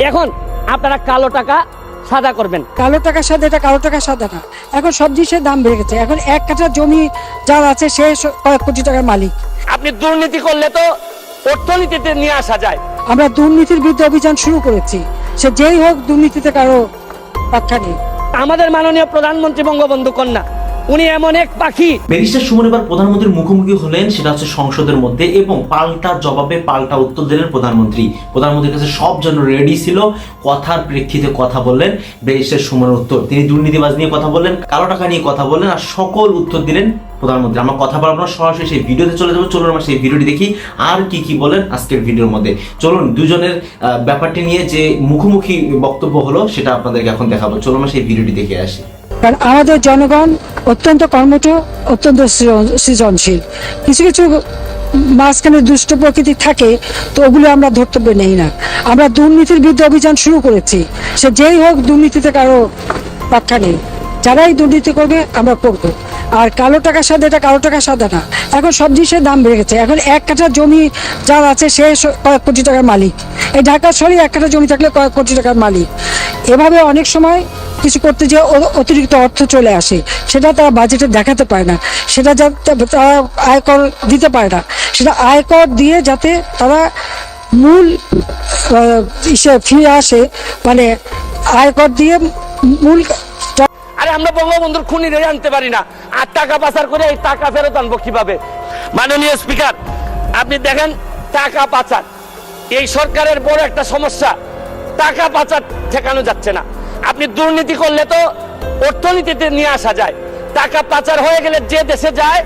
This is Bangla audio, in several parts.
এখন আপনারা কালো টাকা সাদা করবেন। কালো টাকার সাথে এটা কালো টাকার সাদা না। এখন সব জিনিসের দাম বেড়ে গেছে। এখন এক কাঠা জমি যার আছে সে স- কয়েক কোটি টাকার মালিক। আপনি দুর্নীতি করলে তো অর্থনীতিতে নিয়ে আসা যায়। আমরা দুর্নীতির বিরুদ্ধে অভিযান শুরু করেছি। সে যেই হোক দুর্নীতিতে কারও পাক্ষা নেই। আমাদের মাননীয় প্রধানমন্ত্রী বঙ্গবন্ধু কন্যা উনি এমন এক পাখি। ব্যারিস্টার সুমন এবার প্রধানমন্ত্রীর মুখোমুখি হলেন, সেটা হচ্ছে সংসদের মধ্যে এবং পাল্টা জবাবে পাল্টা উত্তর দিলেন প্রধানমন্ত্রী। প্রধানমন্ত্রীর কাছে সব জন্য রেডি ছিল, কথার প্রেক্ষিতে কথা বললেন ব্যারিস্টার সুমনের উত্তর। তিনি দুর্নীতিবাজ নিয়ে কথা বললেন, কালো টাকা নিয়ে কথা বললেন আর সকল উত্তর দিলেন প্রধানমন্ত্রী। আমরা কথা বলব না সরাসরি সেই ভিডিওতে চলে যাব, চলুন আমরা সেই ভিডিওটি দেখি আর কি কি বলেন আজকের ভিডিওর মধ্যে। চলুন দুজনের ব্যাপারটি নিয়ে যে মুখোমুখি বক্তব্য হলো, সেটা আপনাদেরকে এখন দেখাবো। চলুন আমরা সেই ভিডিওটি দেখে আসি। কারণ আমাদের জনগণ অত্যন্ত কর্মঠ, অত্যন্ত সৃজন- সৃজনশীল। কিছু কিছু মাঝখানে দুষ্ট প্রকৃতি থাকে, তো ওগুলো আমরা ধর্তব্য নেই না। আমরা দুর্নীতির বিরুদ্ধে অভিযান শুরু করেছি। সে যেই হোক, দুর্নীতিতে কারও পাক্ষা নেই। যারাই দুর্নীতি করবে, আমরা করব। আর কালো টাকার সাথে এটা কালো টাকার সাদা না। এখন সব জিনিসের দাম বেড়ে গেছে। এখন এক কাঠা জমি যার আছে, সে কয়েক কোটি টাকার মালিক। এই ঢাকা শহরে এক কাঠা জমি থাকলে কয়েক কোটি টাকার মালিক। এভাবে অনেক সময় কিছু করতে যে অতিরিক্ত অর্থ চলে আসে। সেটা তারা বাজেটে দেখাতে পারে না। সেটা যাতে তারা আয়কর দিতে পারে না। সেটা আয়কর দিয়ে যাতে তারা মূল ফিরে আসে। মানে আয়কর দিয়ে মূল আরে আমরা বঙ্গবন্ধুর খুনিরে জানতে পারি না। আর টাকা পাচার করে এই টাকা ফেরত আনব কীভাবে? মাননীয় স্পিকার, আপনি দেখেন টাকা পাচার। এই সরকারের বড় একটা সমস্যা। টাকা পাচার ঠেকানো যাচ্ছে না। আপনি দুর্নীতি করলে তো অর্থনীতিতে নিয়ে আসা যায়। টাকা পাচার হয়ে গেলে যে দেশে যায়,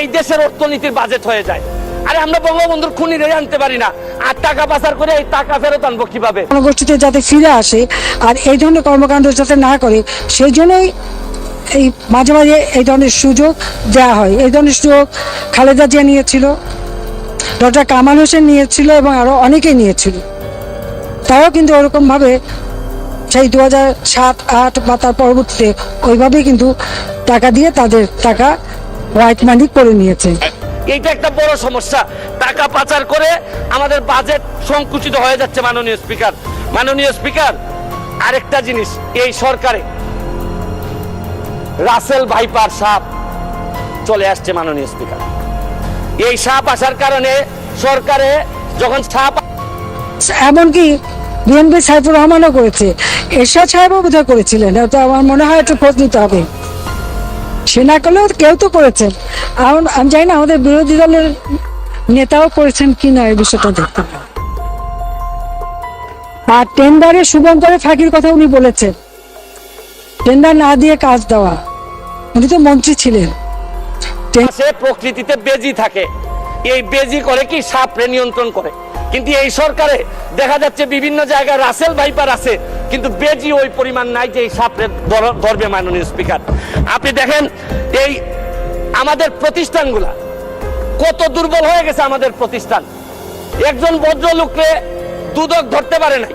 এই দেশের অর্থনীতির বাজেট হয়ে যায়। আরে আমরা বঙ্গবন্ধুর খুনিরে জানতে পারি না। আর টাকা পাচার করে এই টাকা ফেরত আনব কীভাবে? জনগোষ্ঠীতে যাতে ফিরে আসে, আর এই ধরনের কর্মকাণ্ড যাতে না করে, সেই জন্যই এই মাঝে মাঝে এই ধরনের সুযোগ দেওয়া হয়। এই ধরনের সুযোগ খালেদা জিয়া নিয়েছিল, ডক্টর কামাল হোসেন নিয়েছিল এবং আরও অনেকেই নিয়েছিল। তারাও কিন্তু ওরকমভাবে সেই দু হাজার সাত আট বা তার পরবর্তীতে ওইভাবেই কিন্তু টাকা দিয়ে তাদের টাকা হোয়াইট মানি করে নিয়েছে। এইটা একটা বড় সমস্যা। টাকা পাচার করে আমাদের বাজেট সংকুচিত হয়ে যাচ্ছে মাননীয় স্পিকার মাননীয় স্পিকার আরেকটা জিনিস এই সরকারে রাসেল ভাইপার সাপ চলে আসছে মাননীয় স্পিকার এই সাপ আসার কারণে সরকারে যখন সাপ এমনকি বিএনপি সাইফুর রহমানও করেছে। এরশাদ সাহেবও বোধহয় করেছিলেন। তো আমার মনে হয় একটু খোঁজ নিতে হবে। সে না করলেও কেউ তো করেছেন। আমি জানি না আমাদের বিরোধী দলের নেতাও করেছেন কি না এই বিষয়টা দেখতে। আর টেন্ডারে শুভঙ্করের ফাঁকির কথা উনি বলেছেন। টেন্ডার না দিয়ে কাজ দেওয়া। উনি তো মন্ত্রী ছিলেন। সে প্রকৃতিতে বেজি থাকে। এই বেজি করে কি সাপরে নিয়ন্ত্রণ করে? কিন্তু এই সরকারে দেখা যাচ্ছে বিভিন্ন জায়গায় রাসেল ভাইপার আছে, কিন্তু বেজি ওই পরিমাণ নাই যে এই ধর- ধরবে মাননীয় স্পিকার। আপনি দেখেন, এই আমাদের প্রতিষ্ঠানগুলা কত দুর্বল হয়ে গেছে আমাদের প্রতিষ্ঠান। একজন ভদ্রলোকরে দুদক ধরতে পারে নাই,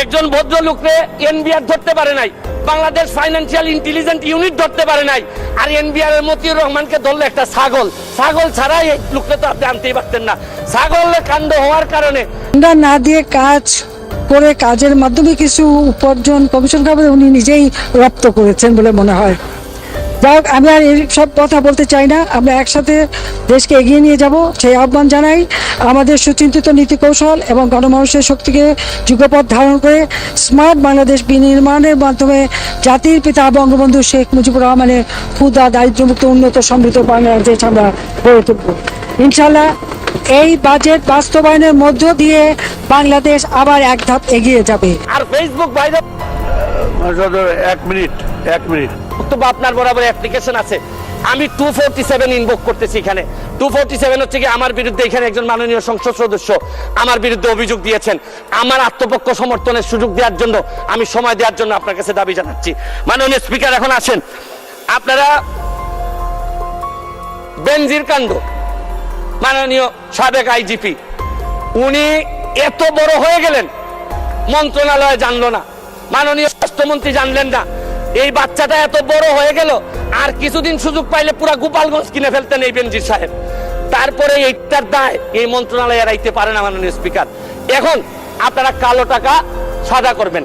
একজন ভদ্রলোকরে এনবিআর ধরতে পারে নাই বাংলাদেশ ফাইন্যান্সিয়াল ইন্টেলিজেন্ট ইউনিট ধরতে পারে নাই। আর এনবিআর এর মতিউর রহমানকে ধরলে একটা ছাগল। ছাগল ছাড়াই এই লোকটা তো আপনি আনতেই পারতেন না। ছাগলের কাণ্ড হওয়ার কারণে না দিয়ে কাজ করে কাজের মাধ্যমে কিছু উপার্জন কমিশন খাবে উনি নিজেই রপ্ত করেছেন বলে মনে হয়। যাই হোক আমি আর এই সব কথা বলতে চাই না। আমরা একসাথে দেশকে এগিয়ে নিয়ে যাব সেই আহ্বান জানাই। আমাদের সুচিন্তিত নীতি কৌশল এবং গণমানুষের শক্তিকে যুগপথ ধারণ করে স্মার্ট বাংলাদেশ বিনির্মাণের মাধ্যমে জাতির পিতা বঙ্গবন্ধু শেখ মুজিবুর রহমানের ক্ষুদা দারিদ্র্যমুক্ত উন্নত সমৃদ্ধ বাংলাদেশ আমরা গড়ে তুলব। ইনশাল্লাহ এই বাজেট বাস্তবায়নের মধ্য দিয়ে বাংলাদেশ আবার এক ধাপ এগিয়ে যাবে। আর ফেসবুক বাইরে এক মিনিট। এক মিনিট। বক্তব্য আপনার বরাবর অ্যাপ্লিকেশন আছে। আমি টু ফোরটি সেভেন ইনভোক করতেছি এখানে। টু ফোরটি সেভেন হচ্ছে কি আমার বিরুদ্ধে এখানে একজন মাননীয় সংসদ সদস্য আমার বিরুদ্ধে অভিযোগ দিয়েছেন। আমার আত্মপক্ষ সমর্থনের সুযোগ দেওয়ার জন্য আমি সময় দেওয়ার জন্য আপনার কাছে দাবি জানাচ্ছি। মাননীয় স্পিকার এখন আসেন। আপনারা বেনজির কাণ্ড, মাননীয় সাবেক আইজিপি, উনি এত বড় হয়ে গেলেন, মন্ত্রণালয় জানলো না। মাননীয় স্বাস্থ্যমন্ত্রী জানলেন না। এই বাচ্চাটা এত বড় হয়ে গেল, আর কিছুদিন সুযোগ পাইলে পুরা গোপালগঞ্জ কিনে ফেলতেন এই বেনজির সাহেব। তারপরে এইটার দায় এই মন্ত্রণালয় এড়াইতে পারে না মাননীয় স্পিকার। এখন আপনারা কালো টাকা সাদা করবেন।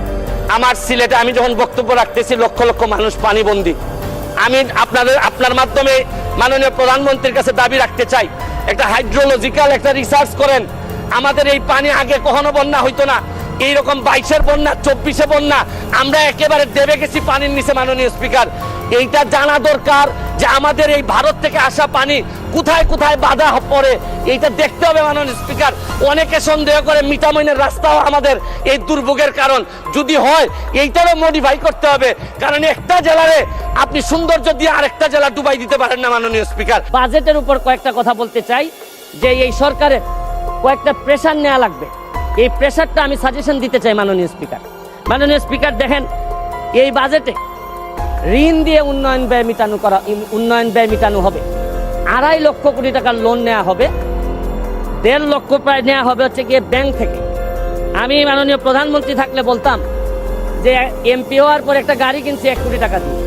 আমার সিলেটে আমি যখন বক্তব্য রাখতেছি, লক্ষ লক্ষ মানুষ পানিবন্দী। আমি আপনাদের, আপনার মাধ্যমে মাননীয় প্রধানমন্ত্রীর কাছে দাবি রাখতে চাই। একটা হাইড্রোলজিক্যাল একটা রিসার্চ করেন। আমাদের এই পানি আগে কখনো বন্যা হইতো না। এইরকম বাইশের বন্যা, চব্বিশে বন্যা, আমরা একেবারে দেবে গেছি পানির নিচে মাননীয় স্পিকার। এইটা জানা দরকার যে আমাদের এই ভারত থেকে আসা পানি কোথায় কোথায় বাধা পড়ে, এইটা দেখতে হবে মাননীয় স্পিকার। অনেকে সন্দেহ করে মিঠামইনের রাস্তাও আমাদের এই দুর্ভোগের কারণ। যদি হয়, এইটারও মডিফাই করতে হবে। কারণ একটা জেলারে আপনি সৌন্দর্য দিয়ে আরেকটা জেলা ডুবাই দিতে পারেন না মাননীয় স্পিকার। বাজেটের উপর কয়েকটা কথা বলতে চাই, যে এই সরকারের কয়েকটা প্রেশার নেওয়া লাগবে। এই প্রেশারটা আমি সাজেশন দিতে চাই মাননীয় স্পিকার। মাননীয় স্পিকার, দেখেন, এই বাজেটে ঋণ দিয়ে উন্নয়ন ব্যয় মিটানো করা, উন্নয়ন ব্যয় মিটানো হবে। আড়াই লক্ষ কোটি টাকার লোন নেওয়া হবে। দেড় লক্ষ প্রায় নেওয়া হবে হচ্ছে গিয়ে ব্যাংক থেকে। আমি মাননীয় প্রধানমন্ত্রী থাকলে বলতাম যে এমপি হওয়ার পর একটা গাড়ি কিনছি এক কোটি টাকা দিয়ে।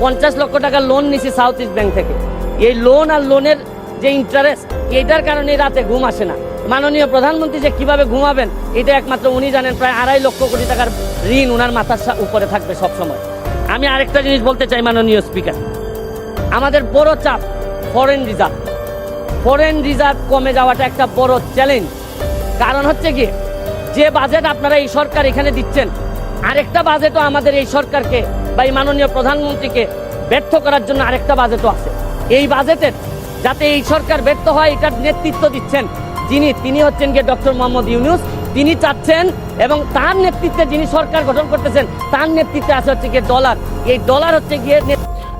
পঞ্চাশ লক্ষ টাকা লোন নিছি সাউথ ইস্ট ব্যাংক থেকে। এই লোন আর লোনের যে ইন্টারেস্ট এটার কারণে রাতে ঘুম আসে না। মাননীয় প্রধানমন্ত্রী যে কীভাবে ঘুমাবেন, এটা একমাত্র উনি জানেন। প্রায় আড়াই লক্ষ কোটি টাকার ঋণ উনার মাথার উপরে থাকবে সবসময়। আমি আরেকটা জিনিস বলতে চাই মাননীয় স্পিকার। আমাদের বড় চাপ ফরেন রিজার্ভ ফরেন রিজার্ভ কমে যাওয়াটা একটা বড় চ্যালেঞ্জ কারণ হচ্ছে কি যে বাজেট আপনারা এই সরকার এখানে দিচ্ছেন, আরেকটা বাজেটও আমাদের এই সরকারকে বা এই মাননীয় প্রধানমন্ত্রীকে ব্যর্থ করার জন্য আরেকটা বাজেটও আছে। এই বাজেটের যাতে এই সরকার ব্যর্থ হয়, এটার নেতৃত্ব দিচ্ছেন যিনি, তিনি হচ্ছেন গিয়ে ডক্টর মোহাম্মদ ইউনুস। তিনি চাচ্ছেন এবং তার নেতৃত্বে যিনি সরকার গঠন করতেছেন, তার নেতৃত্বে আছে হচ্ছে গিয়ে ডলার। এই ডলার হচ্ছে গিয়ে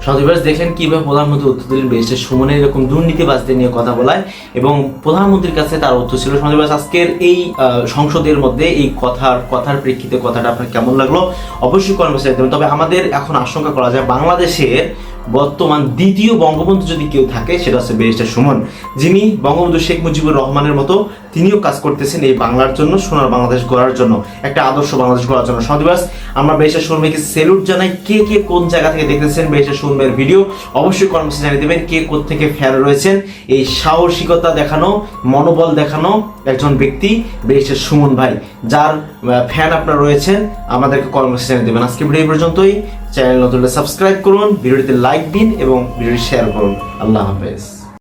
সন্দেবাস দেখেন কীভাবে প্রধানমন্ত্রী দিলেন বেশি সুমনের এরকম দুর্নীতিবাজদের নিয়ে কথা বলায় এবং প্রধানমন্ত্রীর কাছে তার উত্তর ছিল। সন্দেবাস আজকের এই সংসদের মধ্যে এই কথার কথার প্রেক্ষিতে কথাটা আপনার কেমন লাগল? অবশ্যই কর্মচারী দেবেন তবে আমাদের এখন আশঙ্কা করা যায়, বাংলাদেশের বর্তমান দ্বিতীয় বঙ্গবন্ধু যদি কেউ থাকে, সেটা হচ্ছে ব্যারিস্টার সুমন, যিনি বঙ্গবন্ধু শেখ মুজিবুর রহমানের মতো তিনিও কাজ করতেছেন এই বাংলার জন্য, সোনার বাংলাদেশ গড়ার জন্য, একটা আদর্শ বাংলাদেশ গড়ার জন্য। সদিবাস আমরা বেশা সুরমেকে সেলুট জানাই, কে কে কোন জায়গা থেকে দেখতেছেন, বেশা সুরমের ভিডিও। অবশ্যই কর্মসূচি জানিয়ে দেবেন কে থেকে ফ্যান রয়েছেন। এই সাহসিকতা দেখানো, মনোবল দেখানো একজন ব্যক্তি, বেশা সুমন ভাই। যার ফ্যান আপনারা রয়েছেন, আমাদেরকে কর্মসূচি জানিয়ে দেবেন। আজকে ভিডিও পর্যন্তই। চ্যানেল নতুন সাবস্ক্রাইব করুন, ভিডিওটিতে লাইক দিন এবং ভিডিওটি শেয়ার করুন। আল্লাহ হাফেজ।